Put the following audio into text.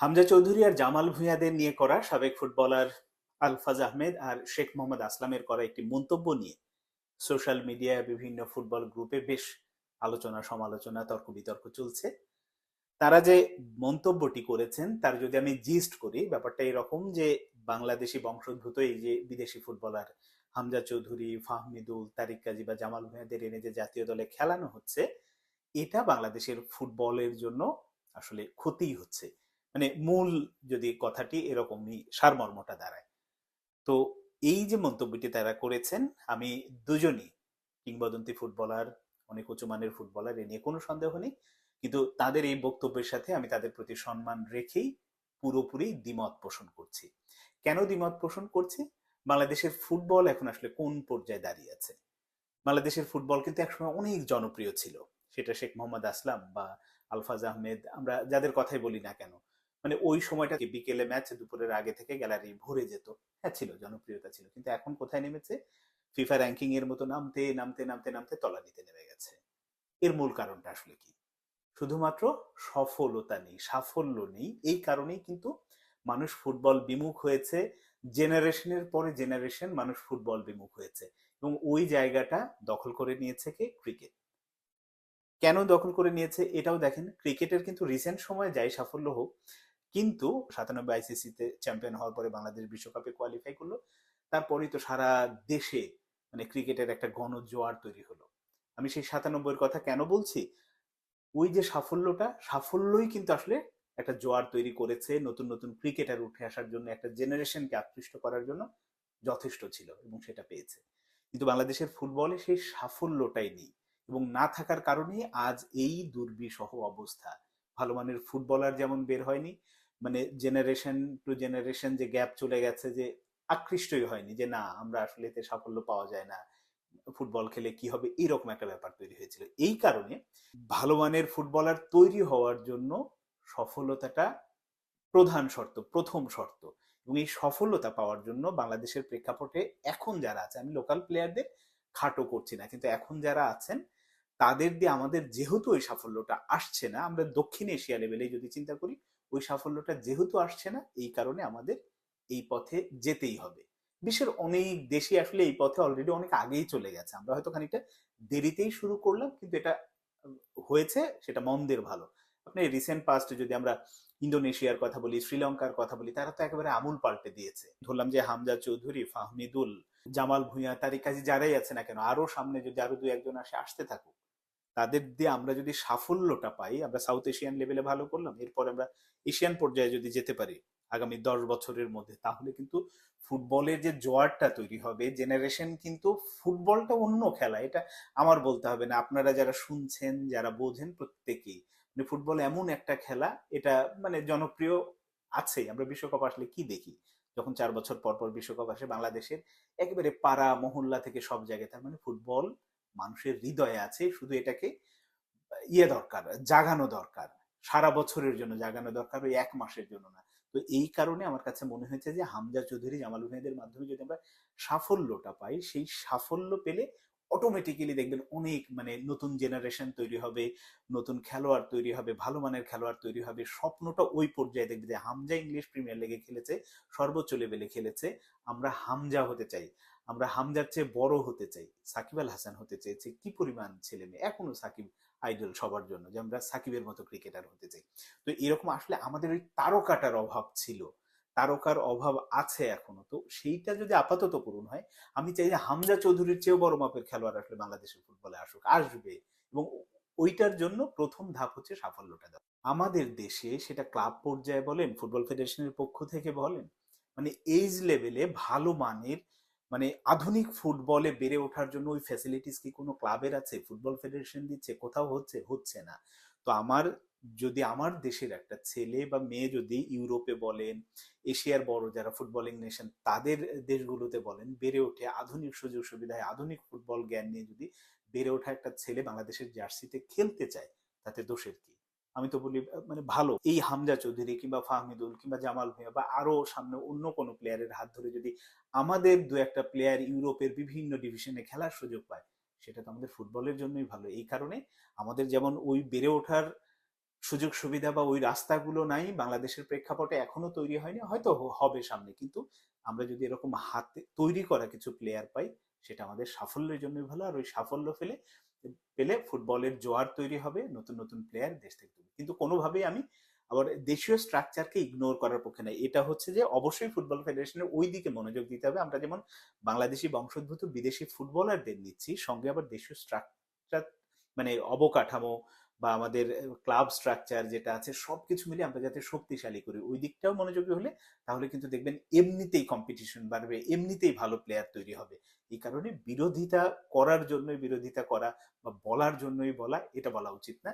হামজা চৌধুরী আর জামাল ভুঁইয়াদের নিয়ে করা সাবেক ফুটবলার আলফাজ আহমেদ আর শেখ মোহাম্মদ আসলামের করা একটি মন্তব্য নিয়ে সোশ্যাল মিডিয়ায় বিভিন্ন ফুটবল গ্রুপে বেশ আলোচনা, সমালোচনা তর্ক বিতর্ক চলছে। তারা যে মন্তব্যটি করেছেন, তার যদি আমি জিস্ট করি, ব্যাপারটা এরকম যে বাংলাদেশি বংশোদ্ভূত, এই যে বিদেশি ফুটবলার হামজা চৌধুরী, ফাহমিদুল, তারিক কাজী বা জামাল ভুঁইয়াদের এনে যে জাতীয় দলে খেলানো হচ্ছে, এটা বাংলাদেশের ফুটবলের জন্য আসলে ক্ষতিই হচ্ছে। মানে মূল যদি কথাটি এরকমই সারমর্মটা দাঁড়ায়। তো এই যে মন্তব্যটি তারা করেছেন, আমি দুজনই, কিংবদন্তি ফুটবলার, অনেক উঁচু মানের ফুটবলার, এ নিয়ে কোনো সন্দেহ নেই। কিন্তু তাদের এই বক্তব্যের সাথে আমি তাদের প্রতি সম্মান রেখেই পুরোপুরি দ্বিমত পোষণ করছি। কেন দ্বিমত পোষণ করছি? বাংলাদেশের ফুটবল এখন আসলে কোন পর্যায়ে দাঁড়িয়ে আছে? বাংলাদেশের ফুটবল কিন্তু একসময় অনেক জনপ্রিয় ছিল। সেটা শেখ মোহাম্মদ আসলাম বা আলফাজ আহমেদ, আমরা যাদের কথাই বলি না কেন মানে ওই সময়টা বিকেলে ম্যাচ দুপুরের আগে থেকে গ্যালারি ভরে যেত। হ্যাঁ ছিল, জনপ্রিয়তা ছিল। কিন্তু এখন কোথায় নেমেছে? ফিফা র্যাঙ্কিং এর মতো নামতে নামতে নামতে নামতে তলানিতে নেমে গেছে। এর মূল কারণটা আসলে কি? শুধুমাত্র সফলতা নেই, সাফল্য নেই। এই কারণেই কিন্তু মানুষ ফুটবল বিমুখ হয়েছে। জেনারেশনের পরে জেনারেশন মানুষ ফুটবল বিমুখ হয়েছে এবং ওই জায়গাটা দখল করে নিয়েছে কে? ক্রিকেট কেন দখল করে নিয়েছে? এটাও দেখেন ক্রিকেটের কিন্তু রিসেন্ট সময়ে যাই সাফল্য হোক কিন্তু সাতানব্বই আইসিসিতে চ্যাম্পিয়ন হওয়ার পরে বাংলাদেশ বিশ্বকাপে কোয়ালিফাই করল। তারপরেই তো সারা দেশে মানে ক্রিকেটের একটা গণজোয়ার তৈরি হলো। আমি সেই সাতানব্বইয়ের কথা কেন বলছি? ওই যে সাফল্যটা, সাফল্যই কিন্তু আসলে একটা জোয়ার তৈরি করেছে নতুন নতুন ক্রিকেটার উঠে আসার জন্য, একটা জেনারেশনকে আকৃষ্ট করার জন্য যথেষ্ট ছিল এবং সেটা পেয়েছে। কিন্তু বাংলাদেশের ফুটবলে সেই সাফল্যটাই নেই এবং না থাকার কারণে আজ এই দুর্বিষহ অবস্থা ভালো মানের ফুটবলার যেমন বের হয়নি মানে জেনারেশন টু জেনারেশন যে গ্যাপ চলে গেছে যে আকৃষ্টই হয়নি যে না, আমরা আসলে এতে সাফল্য পাওয়া যায় না, ফুটবল খেলে কি হবে এরকম একটা ব্যাপার তৈরি হয়েছিল। এই কারণে ভালো মানের ফুটবলার তৈরি হওয়ার জন্য সফলতাটা প্রধান শর্ত, প্রথম শর্ত। এবং এই সফলতা পাওয়ার জন্য বাংলাদেশের প্রেক্ষাপটে এখন যারা আছে, আমি লোকাল প্লেয়ারদের খাটো করছি না, কিন্তু এখন যারা আছেন তাদের দিয়ে আমাদের যেহেতু ওই সাফল্যটা আসছে না, আমরা দক্ষিণ এশিয়া লেভেলে যদি চিন্তা করি, ওই সাফল্যটা যেহেতু আসছে না, এই কারণে আমাদের এই পথে যেতেই হবে। বিশ্বের অনেক দেশই আসলে এই পথে অলরেডি অনেক আগেই চলে গেছে। আমরা হয়তো খানিকটা দেরিতেই শুরু করলাম, কিন্তু এটা হয়েছে, সেটা মন্দের ভালো। আপনি রিসেন্ট পাস্টে যদি আমরা ইন্দোনেশিয়ার কথা বলি, শ্রীলঙ্কার কথা বলি, তারা তো একেবারে আমূল পাল্টে দিয়েছে। ধরলাম যে হামজা চৌধুরী, ফাহমিদুল, জামাল ভুঁইয়া তারিক কাজী যারাই আছে না কেন, আরও সামনে যদি আরও দু একজন আসে, আসতে থাকুক। তাদের দিয়ে আমরা যদি সাফল্যটা পাই, আমরা সাউথ এশিয়ান লেভেলে ভালো করলাম, এরপর আমরা এশিয়ান পর্যায়ে যদি যেতে পারি আগামী দশ বছরের মধ্যে, তাহলে কিন্তু ফুটবলের যে জোয়ারটা তৈরি হবে জেনারেশন কিন্তু ফুটবলটা অন্য খেলা, এটা আমার বলতে হবে না। আপনারা যারা শুনছেন, যারা বোঝেন প্রত্যেকেই মানে ফুটবল এমন একটা খেলা, এটা মানে জনপ্রিয় আছে। আমরা বিশ্বকাপ আসলে কি দেখি? যখন চার বছর পর পর বিশ্বকাপ আসে, বাংলাদেশের একেবারে পাড়া, মহল্লা থেকে সব জায়গায়, তার মানে ফুটবল মানুষের হৃদয়ে আছে, শুধু এটাকে ইয়ে দরকার, জাগানো দরকার। সারা বছরের জন্য জাগানো দরকার, ওই এক মাসের জন্য না। তো এই কারণে আমার কাছে মনে হয়েছে যে হামজা চৌধুরী, জামাল হুমেদের মাধ্যমে যদি আমরা সাফল্যটা পাই, সেই সাফল্য পেলে অটোমেটিক্যালি দেখবেন অনেক মানে নতুন জেনারেশন তৈরি হবে, নতুন খেলোয়াড় তৈরি হবে, ভালো মানের খেলোয়াড় তৈরি হবে। স্বপ্নটা ওই পর্যায়ে দেখবে যে হামজা ইংলিশ প্রিমিয়ার লিগে খেলেছে, সর্বোচ্চ লেভেলে খেলেছে। আমরা হামজা হতে চাই, আমরা হামজার চেয়ে বড় হতে চাই। সাকিব আল হাসান হতে চেয়েছে, কি পরিমাণ ছেলে মেয়ে? এখনও সাকিব আইডল সবার জন্য যে আমরা সাকিবের মতো ক্রিকেটার হতে চাই। তো এরকম আসলে আমাদের ওই তারকাটার অভাব ছিল। তারকার অভাব আছে এখনও। তো সেইটা যদি আপাতত পূরণ হয়, আমি চাই যে হামজা চৌধুরীর চেয়েও বড় মাপের খেলোয়াড় আসলে বাংলাদেশের ফুটবলে আসুক, আসবে। এবং ওইটার জন্য প্রথম ধাপ হচ্ছে সাফল্যটা দেওয়া। আমাদের দেশে সেটা ক্লাব পর্যায়ে বলেন, ফুটবল ফেডারেশনের পক্ষ থেকে বলেন মানে এইজ লেভেলে ভালো মানের মানে আধুনিক ফুটবলে বেড়ে ওঠার জন্য ওই ফ্যাসিলিটিস কি কোনো ক্লাবের আছে? ফুটবল ফেডারেশন দিচ্ছে, কোথাও হচ্ছে হচ্ছে না। তো আমার যদি আমার দেশের একটা ছেলে বা মেয়ে যদি ইউরোপে বলেন, এশিয়ার বড় যারা ফুটবলিং নেশন, তাদের দেশগুলোতে বলেন, বেড়ে ওঠে আধুনিক সুযোগ সুবিধায় আধুনিক ফুটবল জ্ঞান নিয়ে যদি বেড়ে ওঠা একটা ছেলে বাংলাদেশের জার্সিতে খেলতে চায়, তাতে দোষের কি? আমি তো বলি মানে ভালো। এই হামজা চৌধুরী কিংবা ফাহমিদুল কিংবা জামাল ভুঁইয়া বা আরও সামনে অন্য কোনো প্লেয়ারের হাত ধরে যদি আমাদের দু একটা প্লেয়ার ইউরোপের বিভিন্ন ডিভিশনে খেলার সুযোগ পায়, সেটা তো আমাদের ফুটবলের জন্যই ভালো। এই কারণে আমাদের যেমন ওই বেড়ে ওঠার সুযোগ সুবিধা বা ওই রাস্তাগুলো নাই, বাংলাদেশের প্রেক্ষাপটে এখনও তৈরি হয়নি, হয়তো হবে সামনে। কিন্তু আমরা যদি এরকম হাতে তৈরি করা কিছু প্লেয়ার পাই, সেটা আমাদের সাফল্যের জন্যই ভালো। আর ওই সাফল্য ফেলে, পেলে ফুটবলের জোয়ার তৈরি হবে, নতুন নতুন প্লেয়ার দেশ থেকে। কিন্তু কোনোভাবেই আমি আবার দেশীয় স্ট্রাকচারকে ইগনোর করার পক্ষে নাই এটা হচ্ছে যে অবশ্যই ফুটবল ফেডারেশনের ওই দিকে মনোযোগ দিতে হবে। আমরা যেমন বাংলাদেশি বংশোদ্ভূত বিদেশি ফুটবলারদের নিচ্ছি, সঙ্গে আবার দেশীয় স্ট্রাকচার মানে অবকাঠামো বা আমাদের ক্লাব স্ট্রাকচার যেটা আছে সব কিছু মিলে আমরা যাতে শক্তিশালী করি। ওই দিকটাও মনোযোগী হলে তাহলে কিন্তু দেখবেন এমনিতেই কম্পিটিশন বাড়বে, এমনিতেই ভালো প্লেয়ার তৈরি হবে। এই কারণে বিরোধিতা করার জন্যই বিরোধিতা করা বা বলার জন্যই বলা, এটা বলা উচিত না।